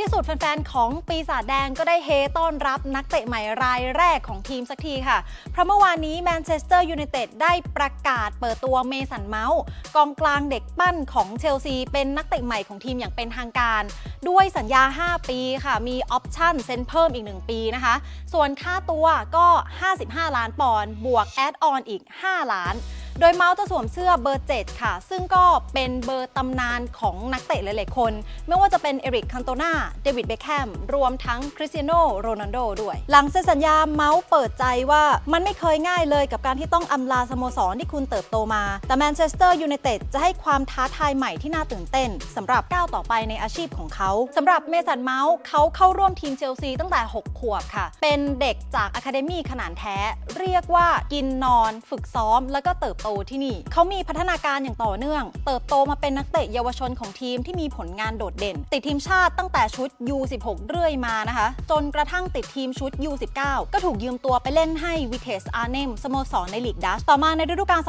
ที่สุดแฟนๆ ของปีศาจแดงก็ได้เฮต้อนรับนักเตะใหม่รายแรกของทีมสักทีค่ะ เพราะเมื่อวานนี้แมนเชสเตอร์ยูไนเต็ดได้ประกาศเปิดตัวเมสันเมาส์กองกลางเด็กปั้นของเชลซี เป็นนักเตะใหม่ของทีมอย่างเป็นทางการ ด้วยสัญญา 5 ปีค่ะ มีออปชั่นเซ็นเพิ่มอีก 1 ปีนะคะ ส่วนค่าตัวก็ 55 ล้านปอนด์บวกแอดออนอีก 5 ล้าน โดยเมาส์จะสวมเสื้อเบอร์ 7 ค่ะ ซึ่งก็เป็นเบอร์ตำนานของนักเตะหลายๆคน ไม่ว่าจะเป็นเอริกคันโตนาเดวิดเบคแฮมรวมทั้งคริสเตียโนโรนัลโดด้วย หลังเซ็นสัญญาเมาส์เปิดใจว่ามันไม่เคยง่ายเลยกับการที่ต้องอำลาสโมสรที่คุณเติบโตมา แต่แมนเชสเตอร์ยูไนเต็ดจะให้ความท้าทายใหม่ที่น่าตื่นเต้นสำหรับก้าวต่อไปในอาชีพของเขาสำหรับเมสันเมาส์เขาเข้าร่วมทีมเชลซีตั้งแต่ 6 ขวบค่ะ เป็นเด็กจากอะคาเดมี่ขนานแท้ เรียกว่ากินนอน ฝึกซ้อมแล้วก็เติบโตที่นี่ เขามีพัฒนาการอย่างต่อเนื่อง เติบโตมาเป็นนักเตะเยาวชนของทีมที่มีผลงานโดดเด่น ติดทีมชาติตั้งแต่ชุด U16 เรื่อยมานะคะ จนกระทั่งติดทีมชุด U19 ก็ถูกยืมตัวไปเล่นให้วิเทสอาร์เนมสโมสรในลีกดัชต่อมาในฤดูกาล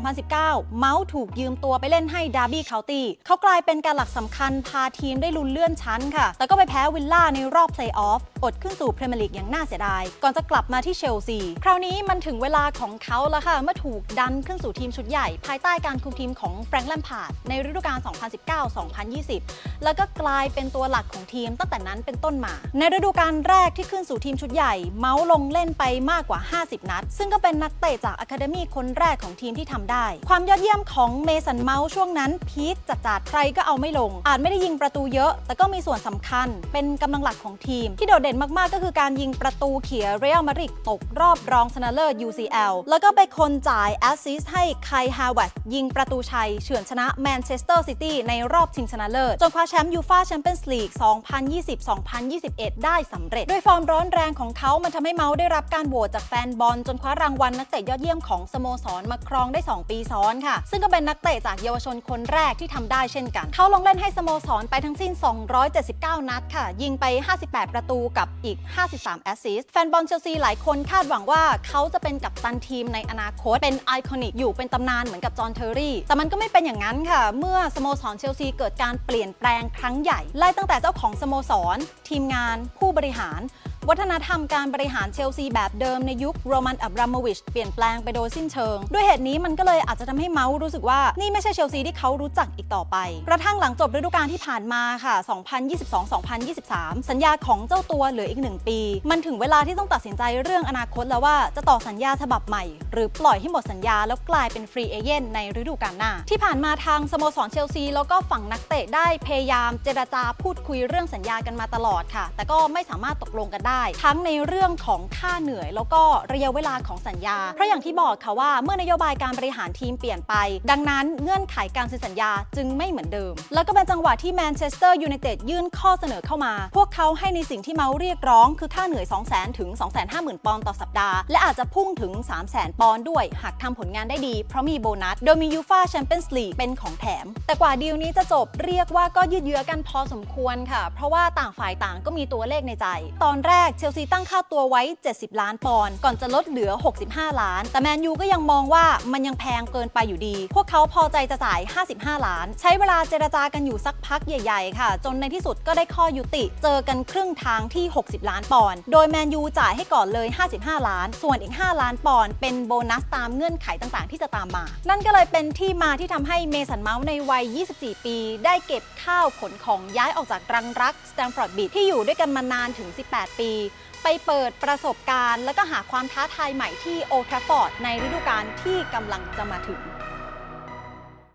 2018-2019 เมาส์ถูกยืมตัวไปเล่นให้ดาร์บี้เคาน์ตี้เขากลายเป็นการหลักสำคัญพาทีมได้ลุ้นเลื่อนชั้นค่ะ แต่ก็ไปแพ้วิลล่าในรอบเพลย์ออฟอดขึ้นสู่พรีเมียร์ลีกอย่างน่าเสียดาย ก่อนจะกลับมาที่เชลซี คราวนี้มันถึงเวลาของเขาแล้วค่ะ เมื่อถูกดันขึ้นสู่ทีมชุดใหญ่ ภายใต้การคุมทีมของแฟรงค์แลมพาร์ดในฤดูกาล 2019-2020 แล้วก็กลายเป็นตัวหลักของทีมตั้งแต่นั้นเป็นต้นมา ในฤดูกาลแรกที่ขึ้นสู่ทีมชุดใหญ่ เมาส์ลงเล่นไปมากกว่า 50 นัด ซึ่งก็เป็นนักเตะจากอะคาเดมี่คนแรกของทีมที่ทำได้ ความยอดเยี่ยมของเมสันเมาส์ช่วงนั้น พีคจัดๆใครก็เอาไม่ลง อาจไม่ได้ยิงประตูเยอะ แต่ก็มีส่วนสำคัญ เป็นกำลังหลักของทีม ที่โดดเด่นมากๆ ก็คือการยิงประตูเขียเรอัลมาดริดตกรอบรองชนะเลิศ UCL แล้วก็เป็นคนจ่ายแอสซิสต์ให้ไคลฮาวเวตยิงประตูชัย เฉือนชนะแมนเชสเตอร์ซิตี้ในรอบชิงชนะเลิศ จนคว้าแชมป์ยูฟาแชมเปี้ยนส์ลีก 2020-2021 ได้สำเร็จ ด้วยฟอร์มร้อนแรงของเขามันทำให้เมาส์ได้รับการโหวตจากแฟนบอล จนคว้ารางวัลนักเตะยอดเยี่ยมของสโมสรมาครองได้ 2 ปีซ้อนค่ะ ซึ่งก็เป็นนักเตะจากเยาวชนคนแรกที่ทำได้เช่นกัน เขาลงเล่นให้สโมสรไปทั้งสิ้น 279 นัดค่ะ ยิงไป 58 ประตูกับอีก 53 แอสซิสต์ แฟนบอลเชลซีหลายคนคาดหวังว่าเขาจะเป็นกัปตันทีมในอนาคต เป็นไอคอนกอยู่เป็นตำนานเหมือนกับจอห์นเทอร์รี่ แต่มันก็ไม่เป็นอย่างนั้นค่ะ เมื่อสโมสรเชลซีเกิดการเปลี่ยนแปลงครั้งใหญ่ ไล่ตั้งแต่เจ้าของสโมสร ทีมงาน ผู้บริหาร วัฒนธรรมการบริหารเชลซีแบบเดิมในยุคโรมันอับราโมวิชเปลี่ยนแปลงไปโดยสิ้นเชิง ด้วยเหตุนี้มันก็เลยอาจจะทำให้เมาส์รู้สึกว่านี่ไม่ใช่เชลซีที่เขารู้จักอีกต่อไป กระทั่งหลังจบฤดูกาลที่ผ่านมาค่ะ 2022-2023 สัญญาของเจ้าตัวเหลืออีก 1 ปี มันถึงเวลาที่ต้องตัดสินใจเรื่องอนาคตแล้วว่าจะต่อสัญญาฉบับใหม่ หรือปล่อยให้หมดสัญญาแล้วกลายเป็นฟรีเอเย่นในฤดูกาลหน้า ที่ผ่านมาทางสโมสรเชลซีแล้วก็ฝั่งนักเตะได้พยายามเจรจาพูดคุยเรื่องสัญญากันมาตลอดค่ะ แต่ก็ไม่สามารถตกลงกันได้ทั้งในเรื่องของค่าเหนื่อย แล้วก็ระยะเวลาของสัญญา เพราะอย่างที่บอกค่ะว่าเมื่อนโยบายการบริหารทีมเปลี่ยนไป ดังนั้นเงื่อนไขการเซ็นสัญญาจึงไม่เหมือนเดิม แล้วก็เป็นจังหวะที่แมนเชสเตอร์ยูไนเต็ดยื่นข้อเสนอเข้ามา พวกเขาให้ในสิ่งที่เมาเรียกร้องคือค่าเหนื่อย 2 0 0 0 0 0ถึง250,000 ปอนด์ต่อสัปดาห์ และอาจจะพุ่งถึง 300,000 ปอนด์ด้วย หากทำผลงานได้ดี เพราะมีโบนัส โดยมียูฟาแชมเปี้ยนส์ลีกเป็นของแถม แต่กว่าดีลนี้จะจบเรียกว่าก็ยืดเยื้อกันพอสมควรค่ะ เพราะว่าต่างฝ่ายต่างก็มีตัวเลขในใจ ตอนแรกเชลซีตั้งค่าตัวไว้ 70 ล้านปอนด์ก่อนจะลดเหลือ 65 ล้าน แต่แมนยูก็ยังมองว่ามันยังแพงเกินไปอยู่ดี พวกเขาพอใจจะจ่าย 55 ล้าน ใช้เวลาเจรจากันอยู่สักพักใหญ่ ๆ ค่ะ จนในที่สุดก็ได้ข้อยุติ เจอกันครึ่งทางที่ 60 ล้านปอนด์โดยแมนยูจ่ายให้ก่อนเลย 55 ล้าน ส่วนอีก 5 ล้านปอนด์เป็นโบนัสตามเงื่อนไขต่างๆ ที่จะตามมา นั่นก็เลยเป็นที่มาที่ทำให้เมสันเมาส์ในวัย 24 ปี ได้เก็บข้าวขนของย้ายออกจากรังรักสแตมฟอร์ดบิดที่อยู่ด้วยกันมานานถึง 18 ปีไปเปิดประสบการณ์ แล้วก็หาความท้าทายใหม่ที่โอทรฟฟอร์ดในฤดูกาลที่กำลังจะมาถึง